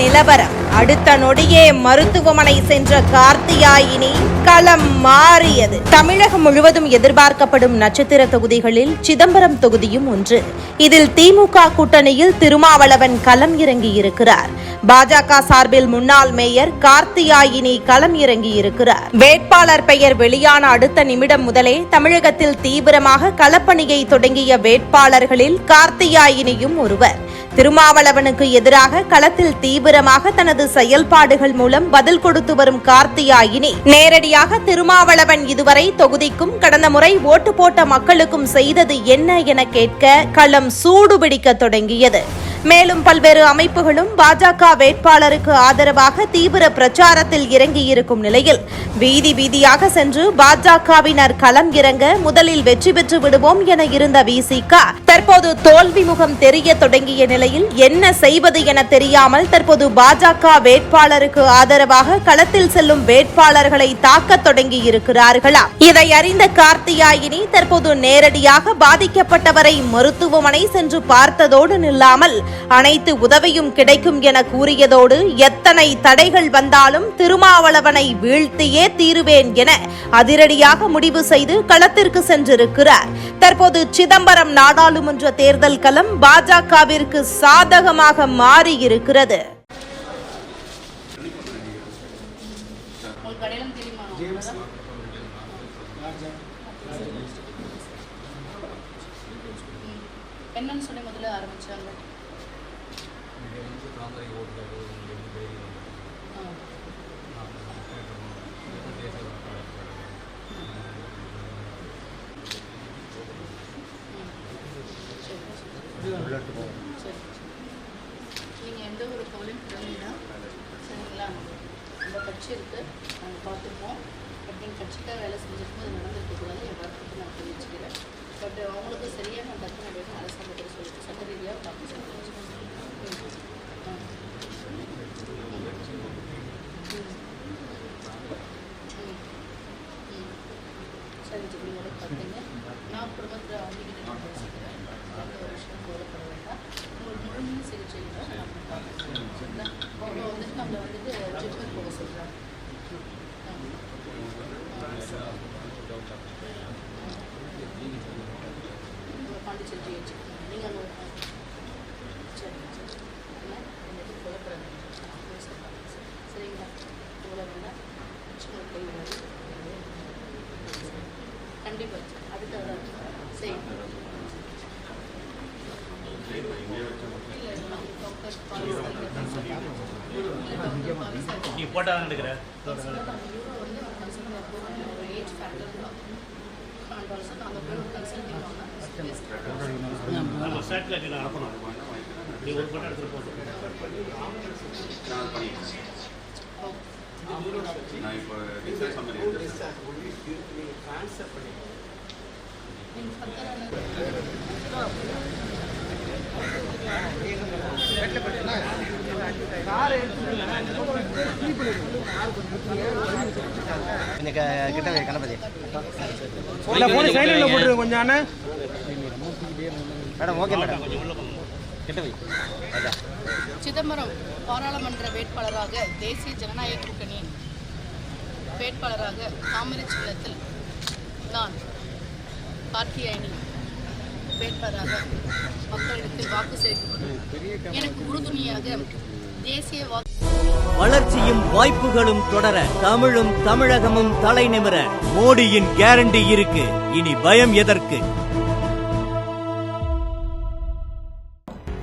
నిలబర அடுத்த நொடியே மருத்துவமனை சென்ற கார்த்தியாயினி களம் மாறியது. தமிழகம் முழுவதும் எதிர்பார்க்கப்படும் நட்சத்திர தொகுதிகளில் சிதம்பரம் தொகுதியும் ஒன்று. இதில் திமுக கூட்டணியில் திருமாவளவன் களம் இறங்கி இருக்கிறார் பாஜக சார்பில் முன்னாள் மேயர் கார்த்தியாயினி களம் இறங்கி இருக்கிறார் வேட்பாளர் பெயர் வெளியான அடுத்த நிமிடம் முதலே தமிழகத்தில் தீவிரமாக களப்பணியை தொடங்கிய வேட்பாளர்களில் கார்த்தியாயினியும் ஒருவர். திருமாவளவனுக்கு எதிராக களத்தில் தீவிரமாக தனது செயல்பாடுகள் மூலம் பதில் கொடுத்து வரும் கார்த்தியாயினி நேரடியாக திருமாவளவன் இதுவரை தொகுதிக்கும் கடந்த முறை ஓட்டு போட்ட மக்களுக்கும் செய்தது என்ன என கேட்க களம் சூடுபிடிக்க தொடங்கியது. மேலும் பல்வேறு அமைப்புகளும் பாஜக வேட்பாளருக்கு ஆதரவாக தீவிர பிரச்சாரத்தில் இறங்கியிருக்கும் நிலையில் வீதி வீதியாக சென்று பாஜகவினர் களம் இறங்க முதலில் வெற்றி பெற்று விடுவோம் என இருந்த விசிக தற்போது தோல்வி முகம் தெரிய தொடங்கிய நிலையில் என்ன செய்வது என தெரியாமல் தற்போது பாஜக வேட்பாளருக்கு ஆதரவாக களத்தில் செல்லும் வேட்பாளர்களை தாக்கத் தொடங்கி இருக்கிறார்களா இதை அறிந்த கார்த்தியாயினி தற்போது நேரடியாக பாதிக்கப்பட்டவரை மருத்துவமனை சென்று பார்த்ததோடு நில்லாமல் அனைத்து உதவியும் கிடைக்கும் என கூறியதோடு எத்தனை தடைகள் வந்தாலும் திருமாவளவனை வீழ்த்தியே தீருவேன் என அதிரடியாக முடிவு செய்து களத்திற்கு சென்றிருக்கிறார். தற்போது சிதம்பரம் நாடாளுமன்ற தேர்தல் களம் பாஜகவிற்கு சாதகமாக மாறியிருக்கிறது. என்னன்னு சொல்லி முதல்ல ஆரம்பிச்சாங்க. ஆ. ம். சரி, சரி. சரி. நீங்க எந்த ஒரு கவலையும் பிறந்தீங்கன்னா சரிங்களா நம்ம கட்சி இருக்கு நாங்கள் பார்த்துருப்போம் பட் நீங்கள் கட்சிக்காக வேலை செஞ்சிருக்கும் அது நடந்திருக்கக்கூடாது என் வார்த்தைக்கு நான் தெரிவிச்சுக்கிறேன் பட் அவங்களுக்கு சரியாக நான் கண்டிப்பாக அதுக்காக தான் சரி நீ போட்டா எடுக்கிற நம்ம நீ நீ ஒரு போட்டோ எடுத்துகிட்டு போட்டு நான் இப்போ க- கிட்ட கணபதி. இல்ல போன சைலண்ட்ல போட்டுருங்க கொஞ்சம் அண்ணா. Madam okay madam. சிதம்பரம் பாராளுமன்ற வேட்பாளராக தேசிய ஜனநாயக கூட்டணியின் வேட்பாளராக தாமரை சின்னத்தில் நான் கார்த்தியாயினி வேட்பாளராக மக்களிடத்தில் வாக்கு சேகரிக்கப்படும் எனக்கு உறுதுணையாக தேசிய வாக்கு வளர்ச்சியும் வாய்ப்புகளும் தொடர தமிழும் தமிழகமும் தலைநிமிர மோடியின் கேரண்டி இருக்கு. இனி பயம் எதற்கு?